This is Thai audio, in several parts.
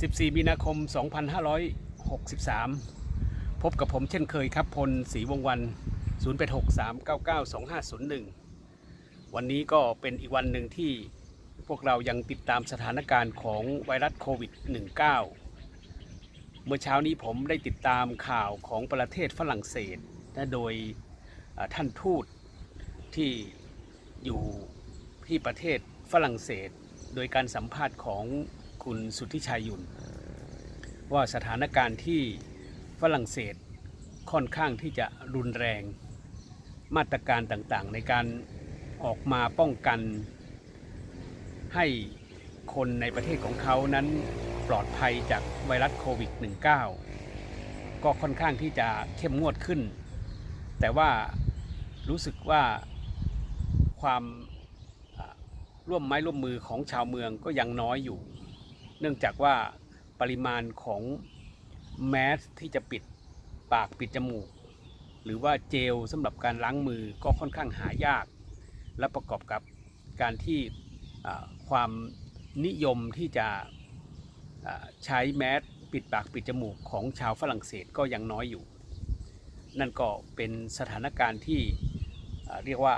14 มีนาคม 2563 พบกับผมเช่นเคยครับพลศรีวงศ์วัน 0863992501 วันนี้ก็เป็นอีกวันหนึ่งที่พวกเรายังติดตามสถานการณ์ของไวรัสโควิด -19 เมื่อเช้านี้ผมได้ติดตามข่าวของประเทศฝรั่งเศสและโดยท่านทูตที่อยู่ที่ประเทศฝรั่งเศส โดยการสัมภาษณ์ของ คุณสุทธิชัยยุนว่าสถานการณ์ที่ฝรั่งเศสค่อนข้างที่จะรุนแรง มาตรการต่างๆ ในการออกมาป้องกัน ให้คนในประเทศของเขานั้นปลอดภัยจากไวรัสโควิด -19 ก็ค่อนข้างที่จะเข้มงวดขึ้น แต่ว่ารู้สึกว่าความร่วมไม้ร่วมมือของชาวเมืองก็ยังน้อยอยู่ เนื่องจากว่าปริมาณของแมสที่จะปิดปากปิดจมูก หรือว่าเจลสำหรับการล้างมือก็ค่อนข้างหายาก และประกอบกับการที่ความนิยมที่จะใช้แมสปิดปากปิดจมูกของชาวฝรั่งเศสก็ยังน้อยอยู่ นั่นก็เป็นสถานการณ์ที่เรียกว่า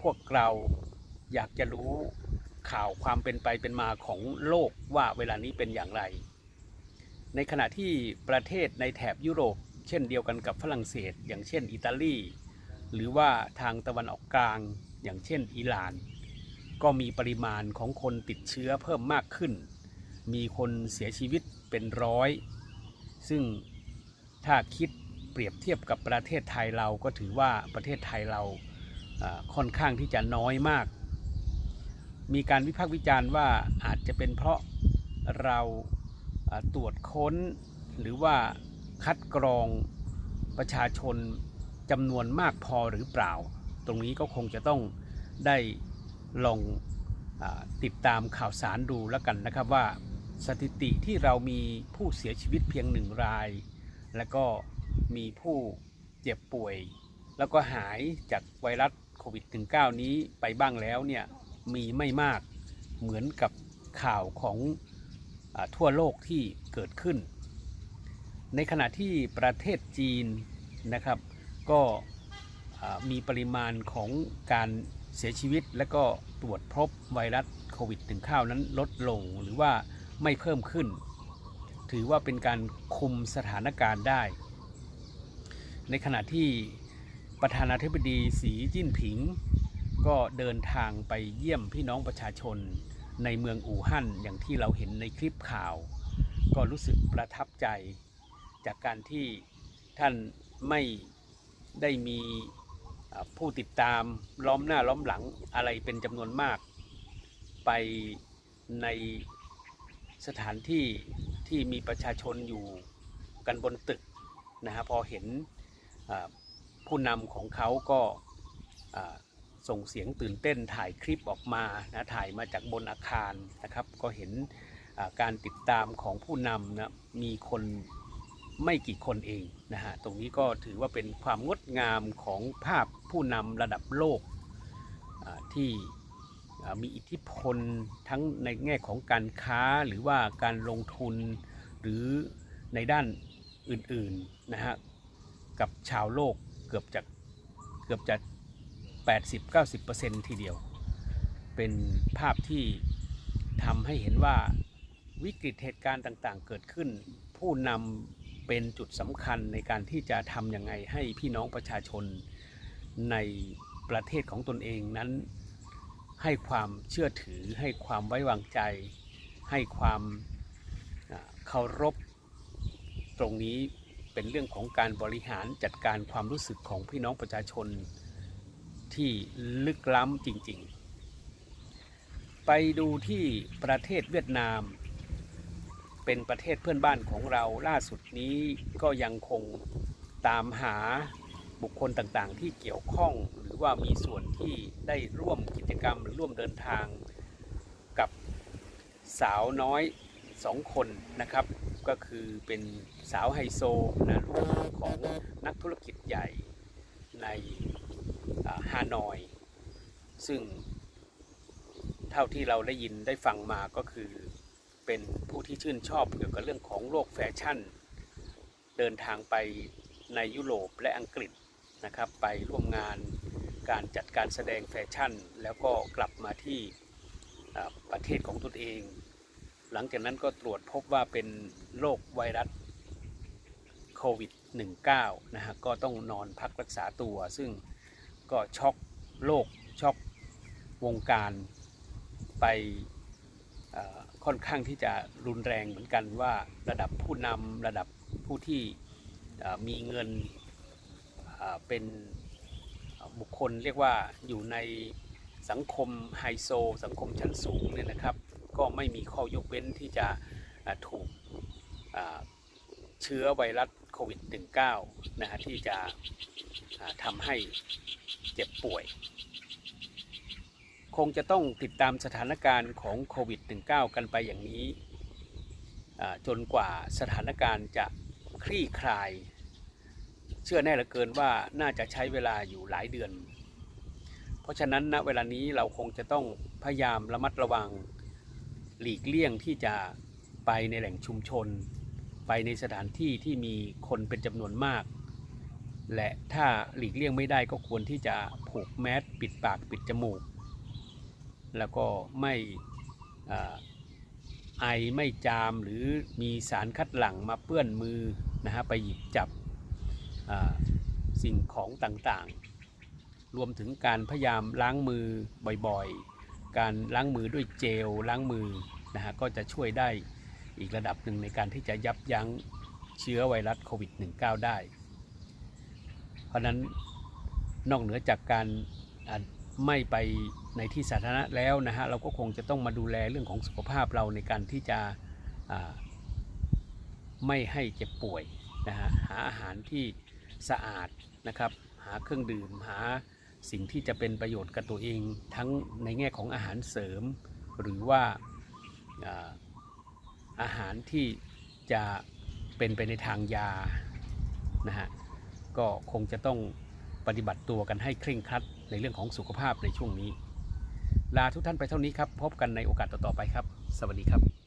พวกเราอยากจะรู้ ข่าวความเป็นไปเป็นมาของโลกว่าเวลานี้เป็นอย่างไร ในขณะที่ประเทศในแถบยุโรป เช่นเดียวกันกับฝรั่งเศส อย่างเช่น อิตาลี หรือว่าทางตะวันออกกลาง อย่างเช่น อิหร่าน ก็มีปริมาณของคนติดเชื้อเพิ่มมากขึ้น มีคนเสียชีวิตเป็นร้อย ซึ่งถ้าคิดเปรียบเทียบกับประเทศไทยเราก็ถือว่าประเทศไทยเราค่อนข้างที่จะน้อยมาก มีการวิพากษ์วิจารณ์ว่าอาจจะเป็นเพราะเราตรวจค้น หรือว่าคัดกรองประชาชนจำนวนมากพอหรือเปล่า ตรงนี้ก็คงจะต้องได้ลองอติดตามข่าวสารดูแล้วกันนะครับว่าสถิติที่เรามีผู้เสียชีวิตเพียงหนึ่งราย แล้วก็มีผู้เจ็บป่วย แล้วก็หายจากไวรัสโควิด -19 นี้ไปบ้างแล้วเนี่ย มีไม่มากเหมือนกับข่าวของอทั่วโลกที่เกิดขึ้น ในขณะที่ประเทศจีนนะครับ ก็มีปริมาณของการเสียชีวิตและก็ตรวจพบไวรัสโควิด -19 นั้นลดลงหรือว่าไม่เพิ่มขึ้น ถือว่าเป็นการคุมสถานการณ์ได้ ในขณะที่ประธานาธิบดีสีจิ้นผิง ก็เดินทางไปเยี่ยมพี่น้องประชาชนในเมืองอู่ฮั่นอย่างที่เราเห็นในคลิปข่าว ก็รู้สึกประทับใจ จากการที่ท่านไม่ได้มีผู้ติดตามล้อมหน้าล้อมหลังอะไรเป็นจำนวนมาก ไปในสถานที่ที่มีประชาชนอยู่กันบนตึกนะฮะพอเห็นผู้นำของเขาก็ ส่งเสียงตื่นเต้นถ่ายคลิปออกมานะถ่ายมาจากบนอาคารนะครับ ก็เห็นการติดตามของผู้นำนะมีคนไม่กี่คนเองนะฮะตรงนี้ก็ถือว่าเป็นความงดงามของภาพผู้นำระดับโลกที่มีอิทธิพลทั้งในแง่ของการค้าหรือว่าการลงทุนหรือในด้านอื่นๆนะฮะกับชาวโลกเกือบจะเกือบจะ 80-90%ทีเดียว เป็นภาพที่ทำให้เห็นว่าวิกฤตเหตุการณ์ต่างๆ เกิดขึ้น ผู้นำเป็นจุดสำคัญในการที่จะทำยังไงให้พี่น้องประชาชนในประเทศของตนเองนั้น ให้ความเชื่อถือ ให้ความไว้วางใจ ให้ความเคารพ ตรงนี้เป็นเรื่องของการบริหารจัดการความรู้สึกของพี่น้องประชาชน ที่ลึกล้ำจริงๆ ไปดูที่ประเทศเวียดนาม เป็นประเทศเพื่อนบ้านของเราล่าสุดนี้ก็ยังคงตามหาบุคคลต่างๆ ที่เกี่ยวข้องหรือว่ามีส่วนที่ได้ร่วมกิจกรรมหรือร่วมเดินทางกับสาวน้อยสองคนนะครับ ก็คือเป็นสาวไฮโซนะลูกของนักธุรกิจใหญ่ใน ฮานอย ซึ่งเท่าที่เราได้ยินได้ฟังมาก็คือเป็นผู้ที่ชื่นชอบเกี่ยวกับเรื่องของโลกแฟชั่น เดินทางไปในยุโรปและอังกฤษนะครับ ไปร่วมงานการจัดการแสดงแฟชั่น แล้วก็กลับมาที่ประเทศของตนเอง หลังจากนั้นก็ตรวจพบว่าเป็นโรคไวรัสโควิด -19 นะฮะก็ต้องนอนพักรักษาตัว ซึ่ง ก็ช็อกโลกช็อกวงการไปค่อนข้างที่จะรุนแรงเหมือนกันว่าระดับผู้นำระดับผู้ที่มีเงินเป็นบุคคลเรียกว่าอยู่ในสังคมไฮโซ สังคมชั้นสูงเนี่ยนะครับ ก็ไม่มีข้อยกเว้นที่จะถูกเชื้อไวรัส โควิด -19 นะฮะที่จะทำให้เจ็บป่วย คงจะต้องติดตามสถานการณ์ของโควิด -19 กันไปอย่างนี้ จนกว่าสถานการณ์จะคลี่คลาย เชื่อแน่เหลือเกินว่าน่าจะใช้เวลาอยู่หลายเดือน เพราะฉะนั้นณเวลานี้เราคงจะต้องพยายามระมัดระวังหลีกเลี่ยงที่จะไปในแหล่งชุมชน ไปในสถานที่ที่มีคนเป็นจำนวนมาก และถ้าหลีกเลี่ยงไม่ได้ก็ควรที่จะผูกแมสปิดปากปิดจมูก แล้วก็ไม่ไอไม่จามหรือมีสารคัดหลั่งมาเปื้อนมือนะฮะไปหยิบจับสิ่งของต่างๆ รวมถึงการพยายามล้างมือบ่อยๆ การล้างมือด้วยเจลล้างมือนะฮะก็จะช่วยได้ อีกระดับหนึ่งในการที่จะยับยั้งเชื้อไวรัสโควิด -19 ได้ เพราะนั้นนอกเหนือจากการไม่ไปในที่สาธารณะแล้วนะฮะเราก็คงจะต้องมาดูแลเรื่องของสุขภาพเราในการที่จะไม่ให้เจ็บป่วยนะฮะหาอาหารที่สะอาดนะครับ หาเครื่องดื่มหาสิ่งที่จะเป็นประโยชน์กับตัวเอง ทั้งในแง่ของอาหารเสริม หรือว่า อาหารที่จะเป็นไปในทางยานะฮะก็คงจะต้องปฏิบัติตัวกันให้เคร่งครัดในเรื่องของสุขภาพในช่วงนี้ ลาทุกท่านไปเท่านี้ครับ พบกันในโอกาสต่อๆไปครับ สวัสดีครับ